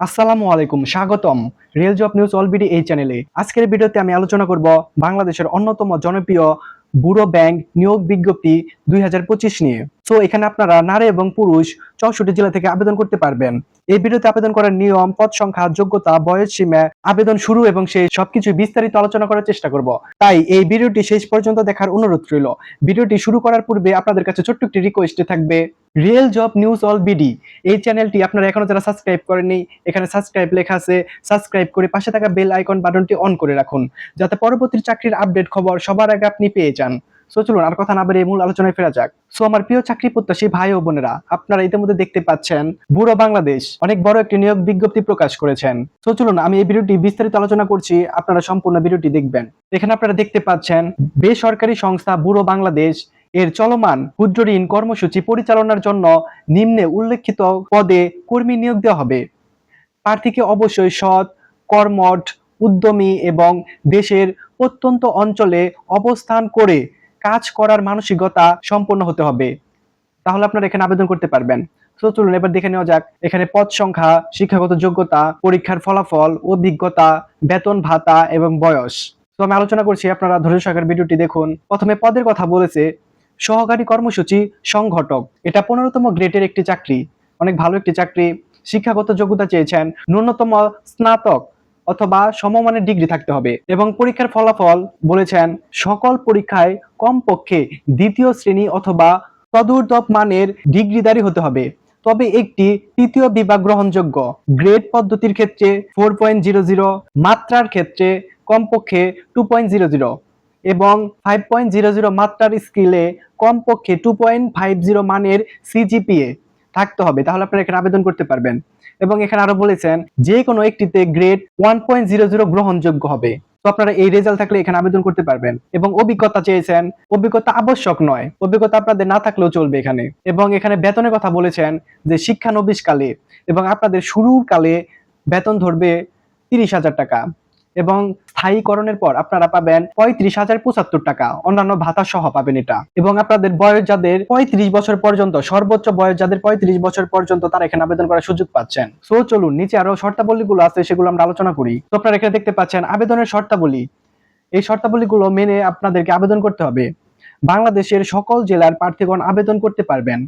আসসালামু আলাইকুম, স্বাগতম রিয়েল জব নিউজ অলবিডি এই চ্যানেলে আজকের ভিডিওতে আমি আলোচনা করব বাংলাদেশের অন্যতম জনপ্রিয় বুড়ো ব্যাংক নিয়োগ বিজ্ঞপ্তি দুই হাজার পঁচিশ নিয়ে। তো এখানে আপনারা নারী এবং পুরুষ চৌষট্টি জেলা থেকে আবেদন করতে পারবেন। এই ভিডিওতে আবেদন করার নিয়ম, পদ সংখ্যা, যোগ্যতা, বয়স সীমা, আবেদন শুরু এবং সেই সবকিছু বিস্তারিত আলোচনা করার চেষ্টা করব। তাই এই ভিডিওটি শেষ পর্যন্ত দেখার অনুরোধ রইল। ভিডিওটি শুরু করার পূর্বে আপনাদের কাছে ছোট্ট একটি রিকোয়েস্টে থাকবে real job news all BD এই চ্যানেলটি আপনারা এখনও যারা সাবস্ক্রাইব করেননি, এখানে সাবস্ক্রাইব লেখা আছে। সাবস্ক্রাইব করে পাশে থাকা বেল আইকন বাটনটি অন করে রাখুন, যাতে পরবর্তী চাকরির আপডেট খবর সবার আগে আপনি পেয়ে যান। সো চলুন আর কথা না বেরিয়ে মূল আলোচনায় ফেরা যাক। সো আমার প্রিয় চাকরি প্রত্যাশী ভাই ও বোনেরা, আপনারা ইতিমধ্যে দেখতে পাচ্ছেন বুড়ো বাংলাদেশ অনেক বড় একটি নিয়োগ বিজ্ঞপ্তি প্রকাশ করেছেন। সো চলুন আমি এই ভিডিওটি বিস্তারিত আলোচনা করছি, আপনারা সম্পূর্ণ ভিডিওটি দেখবেন। এখানে আপনারা দেখতে পাচ্ছেন, বেসরকারি সংস্থা বুড়ো বাংলাদেশ এর চলমান ক্ষুদ্র ঋণ কর্মসূচি পরিচালনার জন্য নিম্নে উল্লেখিত পদে কর্মী নিয়োগ দেওয়া হবে। প্রার্থীকে অবশ্যই সৎ, কর্মঠ, উদ্যমী এবং দেশের প্রত্যন্ত অঞ্চলে অবস্থান করে কাজ করার মানসিকতা সম্পন্ন হতে হবে। তাহলে আপনারা এখানে আবেদন করতে পারবেন। তো চলুন, এবার দেখে নেওয়া যাক। এখানে পদ সংখ্যা, শিক্ষাগত যোগ্যতা, পরীক্ষার ফলাফল, অভিজ্ঞতা, বেতন ভাতা এবং বয়স। তো আমি আলোচনা করছি, আপনারা ধৈর্য সহকারে ভিডিওটি দেখুন। প্রথমে পদের কথা বলেছে, সহকারী কর্মসূচি সংঘটক এটা পনেরোতম গ্রেডের একটি চাকরি। অনেক ভালো একটি চাকরি। শিক্ষাগত যোগ্যতা চেয়েছেন ন্যূনতম স্নাতক অথবা সমমানের ডিগ্রি থাকতে হবে। এবং পরীক্ষার ফলাফল বলেছেন, সকল পরীক্ষায় কমপক্ষে দ্বিতীয় শ্রেণি অথবা তদূর্ধব মানের ডিগ্রিধারী হতে হবে। তবে একটি তৃতীয় বিভাগ গ্রহণযোগ্য। গ্রেড পদ্ধতির ক্ষেত্রে ফোর পয়েন্ট জিরো জিরো, মাত্রার ক্ষেত্রে কমপক্ষে টু পয়েন্ট জিরো জিরো এবং ফাইভ পয়েন্ট জিরো জিরো মাত্রার স্কিলে কমপক্ষে টু পয়েন্ট ফাইভ জিরো মানের সিজিপিএ থাকতে হবে। তাহলে আপনারা এখানে আবেদন করতে পারবেন। এবং এখানে আরও বলেছেন, যে কোনো একটিতে grade one point zero zero গ্রহণযোগ্য হবে। তো আপনারা এই রেজাল্ট থাকলে এখানে আবেদন করতে পারবেন। এবং অভিজ্ঞতা চেয়েছেন, অভিজ্ঞতা আবশ্যক নয়, অভিজ্ঞতা আপনাদের না থাকলেও চলবে এখানে। এবং এখানে বেতনের কথা বলেছেন যে শিক্ষানবিশ কালে এবং আপনাদের শুরুর কালে বেতন ধরবে তিরিশ হাজার টাকা। এবং স্থায়ীকরণের পর আপনারা পাবেন পঁয়ত্রিশ হাজার পঁচাত্তর টাকা। অন্যান্য ভাতা সহ পাবেন এটা। এবং আপনাদের বয়স যাদের পঁয়ত্রিশ বছর পর্যন্ত, সর্বোচ্চ বয়স যাদের পঁয়ত্রিশ বছর পর্যন্ত তারা এখানে আবেদন করার সুযোগ পাচ্ছেন। সো চলুন, নিচে আরও শর্তাবলীগুলো আছে, সেগুলো আমরা আলোচনা করি। তো আপনারা এখানে দেখতে পাচ্ছেন, আবেদনের শর্তাবলী। এই শর্তাবলীগুলো মেনে আপনাদেরকে আবেদন করতে হবে। বাংলাদেশের সকল জেলার প্রার্থীগণ আবেদন করতে পারবেন।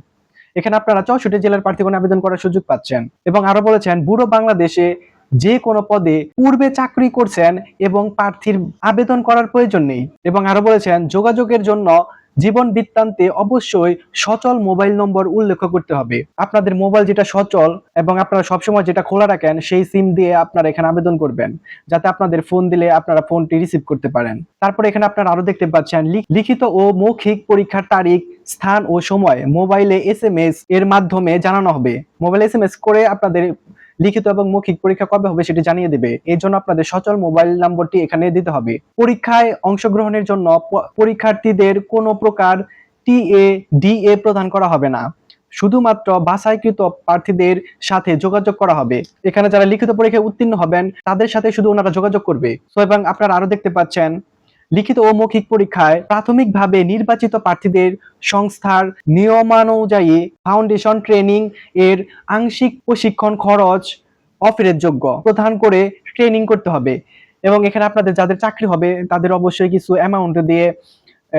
এখানে আপনারা চৌষট্টি জেলার প্রার্থীগণ আবেদন করার সুযোগ পাচ্ছেন। এবং আরও বলেছেন, বুড়ো বাংলাদেশে যে কোনো পদে পূর্বে চাকরি করছেন এবং প্রার্থীর আবেদন করার প্রয়োজন নেই। এবং আরও বলেছেন, যোগাযোগের জন্য জীবন বৃত্তান্তে অবশ্যই সচল মোবাইল নম্বর উল্লেখ করতে হবে। আপনাদের মোবাইল যেটা সচল এবং আপনারা সবসময় যেটা খোলা রাখেন, সেই সিম দিয়ে আপনারা এখানে আবেদন করবেন, যাতে আপনাদের ফোন দিলে আপনারা ফোনটি রিসিভ করতে পারেন। তারপরে এখানে আপনারা আরও দেখতে পাচ্ছেন লিখিত ও মৌখিক পরীক্ষার তারিখ, স্থান ও সময়, মোবাইলে এস এর মাধ্যমে জানানো হবে। মোবাইল এস করে আপনাদের লিখিত এবং মৌখিক পরীক্ষা কবে হবে সেটি জানিয়ে দেবে। এই জন্য আপনাদের সচল মোবাইল নম্বরটি এখানে দিতে হবে। পরীক্ষায় অংশগ্রহণের জন্য পরীক্ষার্থীদের কোনো প্রকার টিএ, ডিএ প্রদান করা হবে না। শুধুমাত্র বাছাইকৃত প্রার্থীদের সাথে যোগাযোগ করা হবে। এখানে যারা লিখিত পরীক্ষায় উত্তীর্ণ হবেন, তাদের সাথে শুধু ওনারা যোগাযোগ করবে। তো এবং আপনারা আরও দেখতে পাচ্ছেন লিখিত ও মৌখিক পরীক্ষায় প্রাথমিকভাবে নির্বাচিত প্রার্থীদের সংস্থার নিয়মানুযায়ী ফাউন্ডেশন ট্রেনিং এর আংশিক প্রশিক্ষণ খরচ অফেরের যোগ্য প্রধান করে ট্রেনিং করতে হবে। এবং এখানে আপনাদের যাদের চাকরি হবে, তাদের অবশ্যই কিছু অ্যামাউন্ট দিয়ে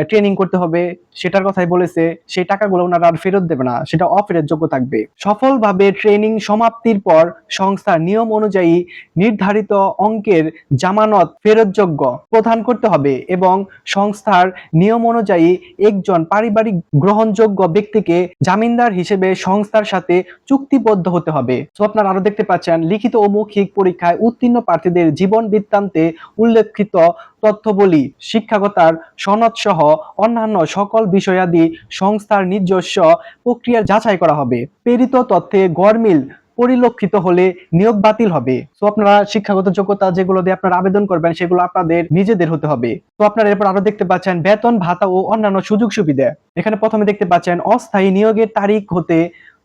ট্রেনিং করতে হবে, সেটার কথাই বলেছে, সেই টাকাগুলো ওনারা আর ফেরত দেবে না, সেটা অফেরের যোগ্য থাকবে। সফলভাবে ট্রেনিং সমাপ্তির পর সংস্থার নিয়ম অনুযায়ী নির্ধারিত অঙ্কের জামানত ফেরতযোগ্য প্রদান করতে হবে এবং সংস্থার নিয়ম অনুযায়ী একজন পারিবারিক গ্রহণযোগ্য ব্যক্তিকে জামিনদার হিসেবে সংস্থার সাথে চুক্তিবদ্ধ হতে হবে। আপনারা আরও দেখতে পাচ্ছেন, লিখিত ও মৌখিক পরীক্ষায় উত্তীর্ণ প্রার্থীদের জীবন বৃত্তান্তে উল্লেখিত তথ্যবলী, শিক্ষাগতার সনদ সহ অন্যান্য সকল বিষয়াদি সংস্থার নিজস্ব প্রক্রিয়ার যাচাই করা হবে। প্রেরিত তথ্যে গরমিল পরিলক্ষিত হলে নিয়োগ বাতিল হবে। তো আপনারা শিক্ষাগত যোগ্যতা যেগুলো দিয়ে আপনারা আবেদন করবেন, সেগুলো আপনাদের নিজেদের হতে হবে। তো আপনারা এরপর আরও দেখতে পাচ্ছেন বেতন, ভাতা ও অন্যান্য সুযোগ সুবিধা। এখানে প্রথমে দেখতে পাচ্ছেন, অস্থায়ী নিয়োগের তারিখ হতে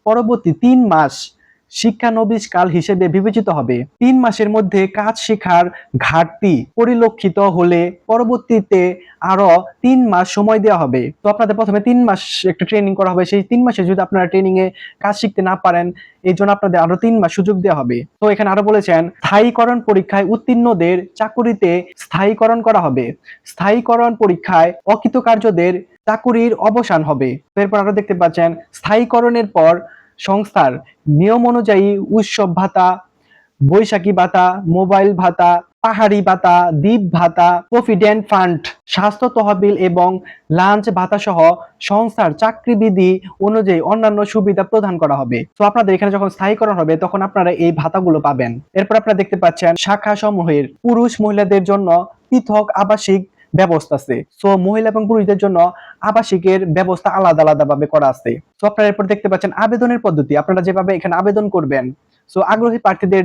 পরবর্তী তিন মাস শিক্ষানবিশকাল হিসেবে বিবেচিত হবে। তিন মাসের মধ্যে কাজ শেখার ঘাটতি পরিলক্ষিত হলে পরবর্তীতে আরও তিন মাস সময় দেওয়া হবে। তো আপনাদের প্রথমে তিন মাস একটা ট্রেনিং করা হবে। সেই তিন মাসে যদি আপনারা ট্রেনিং এ কাজ শিখতে না পারেন, এই জন্য আপনাদের আরও তিন মাস সুযোগ দেওয়া হবে। তো এখানে আরও বলেছেন, স্থায়ীকরণ পরীক্ষায় উত্তীর্ণদের চাকুরিতে স্থায়ীকরণ করা হবে। স্থায়ীকরণ পরীক্ষায় অকৃতকার্যদের চাকুরির অবসান হবে। এরপর আরও দেখতে পাচ্ছেন, স্থায়ীকরণের পর সংস্থার নিয়ম অনুযায়ী উৎসব ভাতা, বৈশাখী ভাতা, মোবাইল ভাতা, পাহাড়ি ভাতা, দ্বীপ ভাতা, প্রভিডেন্ট ফান্ড, স্বাস্থ্য তহবিল এবং লাঞ্চ ভাতা সহ সংস্থার চাকরিবিধি অনুযায়ী অন্যান্য সুবিধা প্রদান করা হবে। তো আপনাদের এখানে যখন স্থায়ীকরণ হবে, তখন আপনারা এই ভাতাগুলো পাবেন। এরপর আপনারা দেখতে পাচ্ছেন শাখা সমূহের পুরুষ মহিলাদের জন্য পৃথক আবাসিক ব্যবস্থা আছে। সো মহিলা এবং পুরুষদের জন্য আবাসিকের ব্যবস্থা আলাদা আলাদা ভাবে করা আছে। তো আপনারা এরপর দেখতে পাচ্ছেন আবেদনের পদ্ধতি। আপনারা যেভাবে এখানে আবেদন করবেন সো আগ্রহী প্রার্থীদের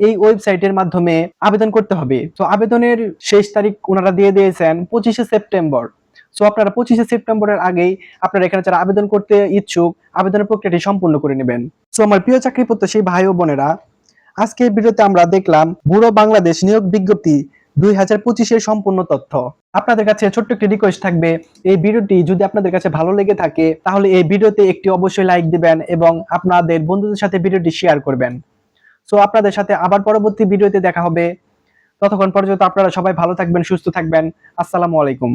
এই ওয়েবসাইটের মাধ্যমে আবেদন করতে হবে। তো আবেদনের শেষ তারিখ ওনারা দিয়ে দিয়েছেন পঁচিশে সেপ্টেম্বর। সো আপনারা পঁচিশে সেপ্টেম্বরের আগেই আপনারা এখানে যারা আবেদন করতে ইচ্ছুক, আবেদনের প্রক্রিয়াটি সম্পূর্ণ করে নেবেন। সো আমার প্রিয় চাকরি প্রত্যাশী ভাই ও বোনেরা, আজকের ভিডিওতে আমরা দেখলাম, বুড়ো বাংলাদেশ নিয়োগ বিজ্ঞপ্তি দুই হাজার পঁচিশের সম্পূর্ণ তথ্য। আপনাদের কাছে ছোট্ট একটি রিকোয়েস্ট থাকবে, এই ভিডিওটি যদি আপনাদের কাছে ভালো লেগে থাকে, তাহলে এই ভিডিওতে একটি অবশ্যই লাইক দিবেন এবং আপনাদের বন্ধুদের সাথে ভিডিওটি শেয়ার করবেন। সো আপনাদের সাথে আবার পরবর্তী ভিডিওতে দেখা হবে। ততক্ষণ পর্যন্ত আপনারা সবাই ভালো থাকবেন, সুস্থ থাকবেন। আসসালামু আলাইকুম।